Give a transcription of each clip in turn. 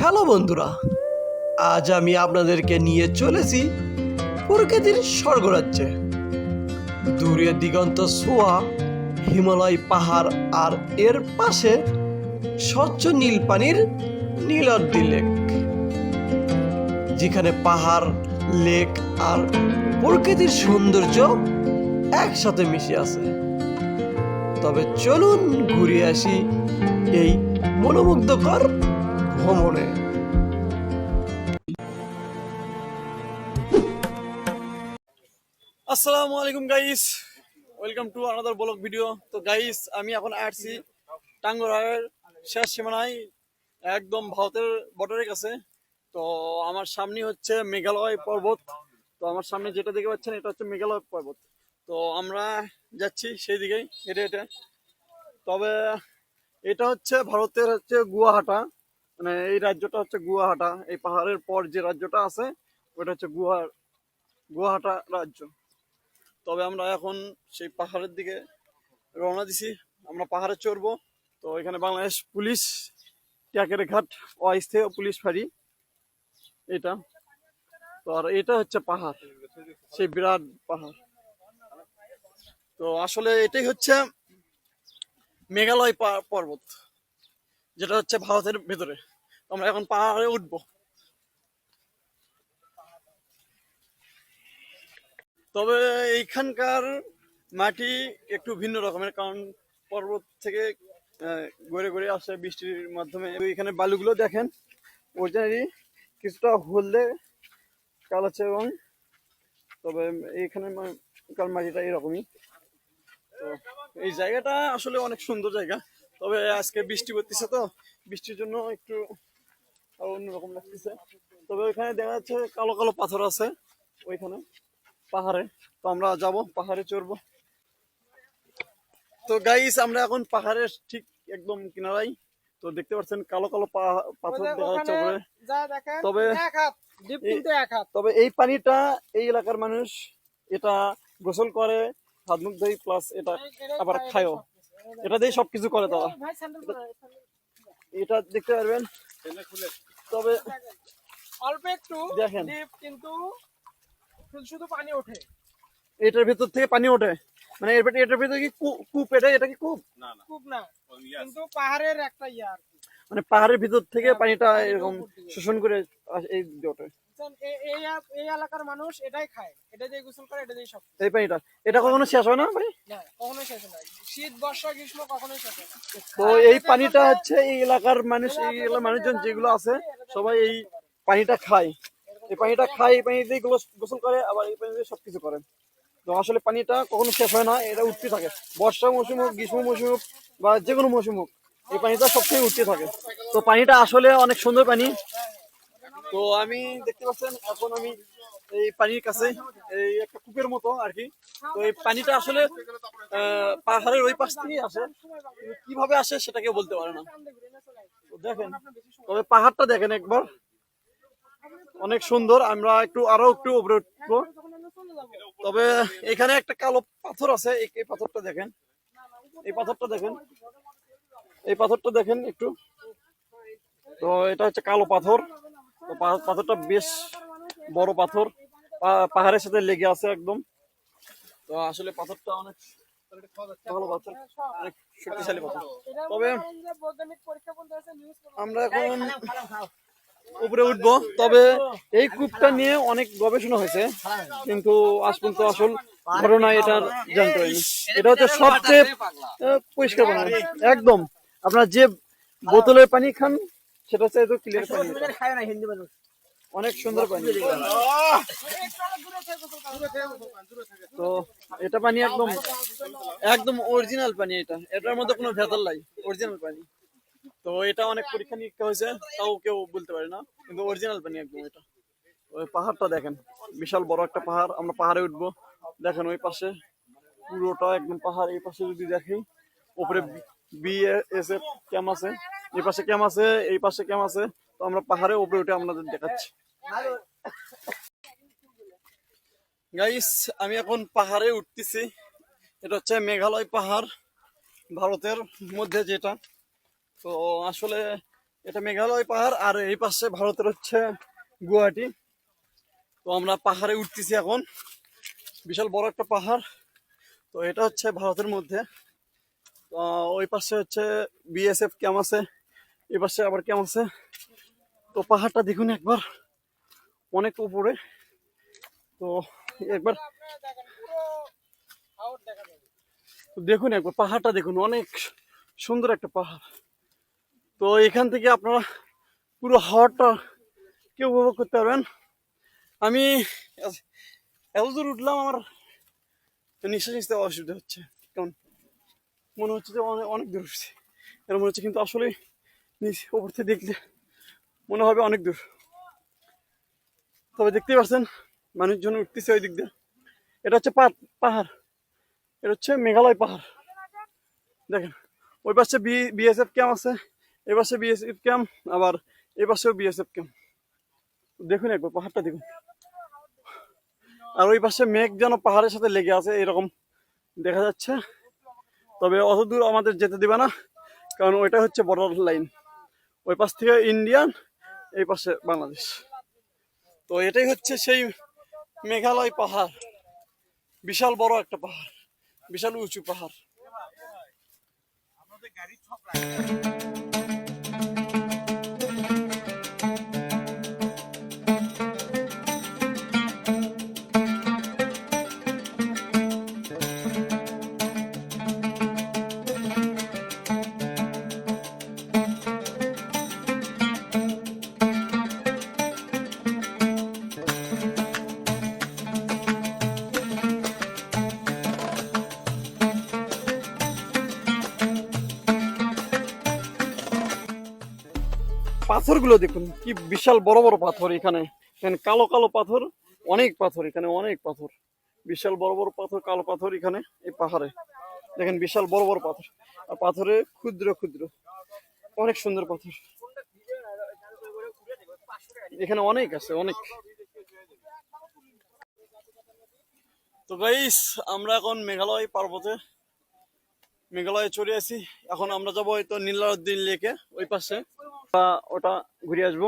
Hello বন্ধুরা, আজ আমি আপনাদেরকে নিয়ে চলেছি প্রকৃতির স্বর্গরাজ্যে। দূরে দিগন্ত ছোঁয়া হিমালয় পাহাড় আর এর পাশে স্বচ্ছ নীল পানির নীলাদ্রি লেক। যেখানে পাহাড়, লেক আর প্রকৃতির সৌন্দর্য একসাথে মিশে আছে। তবে চলুন ঘুরে আসি এই মনোমুগ্ধকর ভ্রমণে। আসসালামু আলাইকুম guys welcome to another blog video তো গাইস আমি এখন আসছি টাঙ্গরায়ের শেষ সীমানায়, একদম ভারতের বর্ডারের কাছে। তো, আমার সামনে হচ্ছে মেঘালয় পর্বত। তো, আমার সামনে যেটা দেখতে পাচ্ছেন, এটা হচ্ছে মেঘালয় পর্বত। তো, আমরা যাচ্ছি সেই দিকেই হেঁটে হেঁটে। তবে, এটা হচ্ছে ভারতের হচ্ছে গুয়াহাটা। মানে এই রাজ্যটা হচ্ছে গুয়াহাটা। এই পাহাড়ের পর যে রাজ্যটা আছে ওটা হচ্ছে গুয়া গুয়াহাটা রাজ্য। তবে আমরা এখন সেই পাহাড়ের দিকে রওনা দিছি। আমরা পাহাড়ে চড়বো। তো এখানে বাংলাদেশ পুলিশ ট্যাকের ঘাট, অস্থায়ী পুলিশ ফাঁড়ি। এটা। তো আর এটা হচ্ছে পাহাড়। সেই বিরাট পাহাড়। তো আসলে এটাই হচ্ছে মেঘালয় পর্বত, যেটা হচ্ছে ভারতের ভেতরে। আমরা এখন পাহাড়ে উঠবো তবে এইখানকার মাটি একটু ভিন্ন রকমের, কারণ পর্বত থেকে গড়ে গড়ে আসে বৃষ্টির মাধ্যমে। এখানে বালুগুলো দেখেন অরিজিনালি কিছুটা হলদে কালাচ্ছে এবং তবে এইখানে কার মাটিটা এরকমই। তো এই জায়গাটা আসলে অনেক সুন্দর জায়গা। তবে আজকে বৃষ্টি পড়তেছে তো, বৃষ্টির জন্য একটু অন্যরকম লাগতেছে। তবে ওইখানে দেখা যাচ্ছে কালো কালো পাথর আছে ওইখানে পাহাড়ে। তো আমরা যাব পাহাড়ে চড়বো। তো গাইস আমরা এখন পাহাড়ের ঠিক একদম কিনারাই তো দেখতে পাচ্ছেন কালো কালো পাথর দেখা যাচ্ছে তবে- এক হাত ডিপ এই- কিন্তু এক হাত। তবে এই পানিটা এই এলাকার মানুষ এটা গোসল করে হাত মুখ ধুই প্লাস এটা আবার খায়ও। এটা দিয়ে সবকিছু করে তারা। এটা দেখতে পারবেন? তবে অল্প একটু দেখেন। কিন্তু শুধু শুধু পানি ওঠে। এটার ভেতর থেকে পানি ওঠে। মানে এর ভেতর- এটার ভেতরে কি কূপ- কূপ এটা? এটা কি কূপ? না না। কিন্তু পাহাড়ের একটা ইয়া মানে পাহাড়ের ভিতর থেকে পানিটা এরকম শোষণ করে এই ওঠে। এই এই এলাকার মানুষ এটাই খায়। এটা দিয়ে গোসল করে এটা দিয়ে সব এই পানিটা এটা কখনো শেষ হয় না ভাই? না কখনোই শেষ হয় না। শীত বর্ষা গ্রীষ্ম কখনোই শেষ হয় না। তো এই পানিটা হচ্ছে এই এলাকার মানুষ এই এলাকার মানুষজন যেগুলো আছে সবাই এই পানিটা খায়। এই পানিটা খায় এই পানি দিয়ে গোস- গোসল করে আবার এই পানি দিয়ে সবকিছু করে। তো আসলে পানিটা কখনো শেষ হয় না এটা উঠতে থাকে। বর্ষা মৌসুম হোক গ্রীষ্ম মৌসুম হোক বা যে কোনো মৌসুম হোক এই পানিটা সবসময় উঠতে থাকে। তো পানিটা আসলে অনেক সুন্দর পানি তো আমি দেখতে পাচ্ছেন, এখন আমি এই পানির কাছে, এই একটা কূপের মতো আর কি। তো এই পানিটা আসলে পাহাড়ের ওই পাশ থেকেই আসে। কীভাবে আসে সেটা কেউ বলতে পারে না। দেখেন, তবে পাহাড়টা দেখেন একবার। অনেক সুন্দর, আমরা একটু, আরও একটু উপরে উঠবো। তবে এখানে একটা কালো পাথর আছে এই পাথরটা দেখেন। এই পাথরটা দেখেন। এই পাথরটা দেখেন একটু। তো এটা হচ্ছে কালো পাথর। পাথরটা বেশ বড় পাথর। পাহাড়ের সাথে লেগে আছে একদম। তো আসলে পাথরটা অনেক তবে আমরা উপরে উঠবো। তবে এই কূপটা নিয়ে অনেক গবেষণা হয়েছে, কিন্তু আসল এটার জানতে এটা হচ্ছে সবচেয়ে পরিষ্কার একদম, আপনার যে বোতলের পানি খান সেটা হচ্ছে ক্লিয়ার পানি। খায় না হিন্দি মানুষ। অনেক সুন্দর পানি। তো এটা পানি একদম একদম অরিজিনাল পানি এটা। এটার মধ্যে কোনো ভেজাল নাই। অরিজিনাল পানি। তো এটা অনেক পরীক্ষা নিরীক্ষা হয়েছে তাও কেউ বলতে পারে না। কিন্তু অরিজিনাল পানি একদম এটা। ওই পাহাড়টা দেখেন। বিশাল বড় একটা পাহাড়। আমরা পাহাড়ে উঠবো। দেখেন ওই পাশে পুরোটা একদম পাহাড়। এই পাশে যদি দেখি উপরে বিএসএফ ক্যাম্প আছে। এই পাশে ক্যাম্প আছে, এই পাশে ক্যাম্প আছে। তো আমরা পাহাড়ে উপরে উঠে আপনাদের দেখাচ্ছি। গাইস আমি এখন পাহাড়ে উঠতেছি। এটা হচ্ছে মেঘালয় পাহাড়, ভারতের মধ্যে যেটা। তো আসলে এটা মেঘালয় পাহাড়, আর এই পাশে ভারতের হচ্ছে গুয়াহাটি। তো আমরা পাহাড়ে উঠতেছি এখন। বিশাল বড় একটা পাহাড়। তো এটা হচ্ছে ভারতের মধ্যে। ওই পাশে হচ্ছে বিএসএফ ক্যাম্প আছে। এই পাশে আবার কেমন আছে তো পাহাড়টা দেখুন একবার। অনেক উপরে। তো একবার দেখেন একবার, পাহাড়টা দেখুন। অনেক সুন্দর একটা পাহাড়। তো এখান থেকে আপনারা পুরো হাওয়াটা কে উপভোগ করতে পারবেন? আমি এত- দূর উঠলাম, আমার নিঃশ্বাস নিতে অসুবিধা হচ্ছে। কারণ মনে হচ্ছে যে অনেক অনেক দূর উঠছে। এরকম মনে হচ্ছে কিন্তু আসলে নিচ, উপর থেকে দেখলে মনে হবে অনেক দূর। তবে দেখতেই পাচ্ছেন মানুষজন উঠতেছে ওই দিক দিয়ে। এটা হচ্ছে পাহাড়। এটা হচ্ছে মেঘালয় পাহাড়। দেখেন, ওই পাশে বিএসএফ ক্যাম্প আছে, এই পাশে বিএসএফ ক্যাম্প, আবার এই পাশেও বিএসএফ ক্যাম্প। দেখুন একবার, পাহাড়টা দেখুন। আর ওই পাশে মেঘ যেন পাহাড়ের সাথে লেগে আছে, এরকম দেখা যাচ্ছে। তবে অত দূর আমাদের যেতে দিবে না, কারণ ওইটা হচ্ছে বর্ডার লাইন ওই পাশ থেকে ইন্ডিয়ান এই পাশে বাংলাদেশ। তো এটাই হচ্ছে সেই মেঘালয় পাহাড়। বিশাল বড় একটা পাহাড়, বিশাল উঁচু পাহাড়। পাথরগুলো দেখুন, কি বিশাল বড় বড় পাথর এখানে। কালো কালো পাথর, অনেক পাথর, এখানে অনেক পাথর। বিশাল বড় বড় পাথর, কালো পাথর এখানে, এই পাহাড়ে। দেখেন বিশাল বড় বড় পাথর, আর পাথরে ক্ষুদ্র ক্ষুদ্র, অনেক সুন্দর পাথর। এখানে অনেক আছে, অনেক। তো গাইস আমরা এখন মেঘালয় পার্বতে মেঘালয়ে চলে আসি। এখন আমরা যাব হয়তো নীলাদ্দিন লেকে, ওই পাশে। ওটা ঘুরে আসব।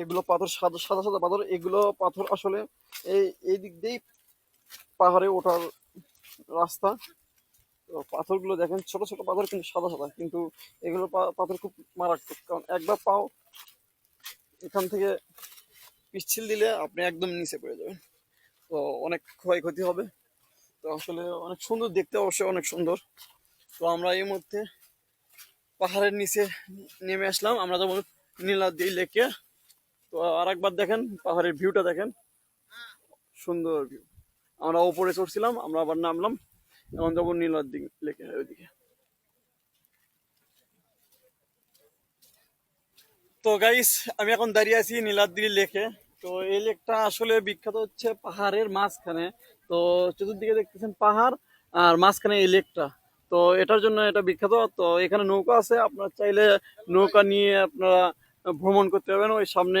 এগুলো পাথর, সাদা সাদা সাদা পাথর। এগুলো পাথর আসলে এই এই দিক দিয়েই পাহাড়ে ওঠার রাস্তা। তো পাথরগুলো দেখেন, ছোট ছোট পাথর কিন্তু সাদা সাদা। কিন্তু এগুলো পাথর খুব মারাত্মক। কারণ একবার পাও এখান থেকে পিচ্ছিল দিলে আপনি একদম নিচে পড়ে যাবেন। তো অনেক ক্ষয়ক্ষতি হবে। তো আসলে অনেক সুন্দর, দেখতে অবশ্যই অনেক সুন্দর। তো আমরা এই মুহূর্তে পাহাড়ের নিচে নেমে আসলাম। আমরা যাব নীলাদ্রি লেকে। তো আর একবার দেখেন, পাহাড়ের ভিউটা দেখেন। সুন্দর ভিউ আমরা ওপরে চড়ছিলাম, আমরা আবার নামলাম। এখন যাব নীলাদ্রি লেকে, ওইদিকে। তো গাইস আমি এখন দাঁড়িয়ে আছি নীলাদ্রি লেকে। তো এই লেকটা আসলে বিখ্যাত হচ্ছে পাহাড়ের মাঝখানে। তো চতুর্দিকে দেখতেছেন পাহাড় আর মাঝখানে এই লেকটা। তো এটার জন্য এটা বিখ্যাত। তো এখানে নৌকা আছে, আপনারা চাইলে নৌকা নিয়ে আপনারা ভ্রমণ করতে পারবেন। ওই সামনে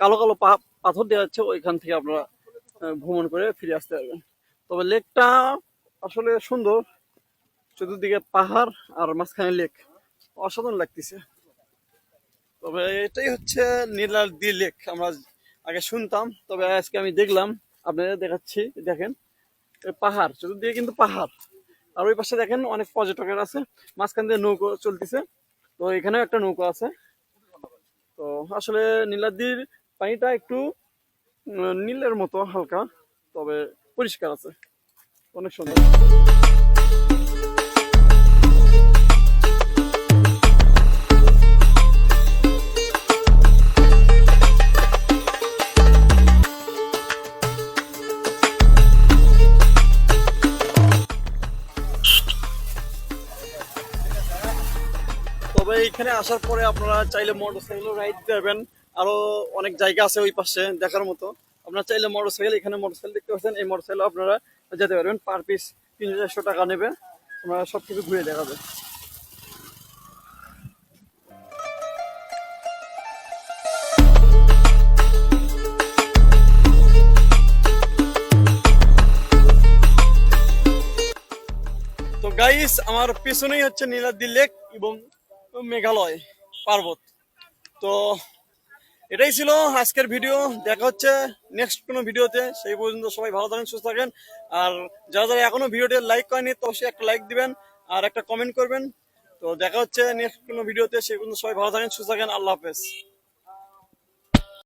কালো কালো পাথর দেওয়া হচ্ছে ওইখান থেকে আপনারা ভ্রমণ করে ফিরে আসতে পারবেন। তবে লেকটা আসলে সুন্দর। চতুর্দিকে পাহাড় আর মাঝখানে লেক। অসাধারণ লাগতেছে। তবে এটাই হচ্ছে নীলাদ্রি লেক, আমরা আগে শুনতাম, তবে আজকে আমি দেখলাম, আপনাদের দেখাচ্ছি, দেখেন পাহাড়, চতুর্দিকে কিন্তু পাহাড়। আর ওই পাশে দেখেন অনেক পর্যটকের আছে, মাঝখান দিয়ে নৌকো চলতেছে, তো এখানেও একটা নৌকো আছে। তো আসলে নীলাদ্রির পানিটা একটু নীলের মতো হালকা, তবে পরিষ্কার আছে, অনেক সুন্দর। এখানে আসার পরে আপনারা চাইলে মোটরসাইকেল রাইড দেবেন আরও অনেক জায়গা আছে ওই পাশে দেখার মতো। আপনারা চাইলে মোটরসাইকেল, এখানে মোটরসাইকেল দেখতে পাচ্ছেন, এই মোটরসাইকেল আপনারা যেতে পারবেন। পার পিস তিন হাজারশো টাকা নেবে। আপনারা সব কিছু ঘুরে দেখাবে। তো গাইস আমার পিছনেই হচ্ছে নীলাদ্রি লেক এবং মেঘালয় পার্বত। তো এটাই ছিল আজকের ভিডিও। দেখা হচ্ছে নেক্সট কোনো ভিডিওতে। সেই পর্যন্ত সবাই ভালো থাকেন, সুস্থ থাকেন। আর যারা যারা এখনও ভিডিওটি লাইক করেনি তো সে একটা লাইক দিবেন আর একটা কমেন্ট করবেন। তো দেখা হচ্ছে নেক্সট কোনো ভিডিওতে। সেই পর্যন্ত সবাই ভালো থাকেন, সুস্থ থাকেন। আল্লাহ হাফেজ।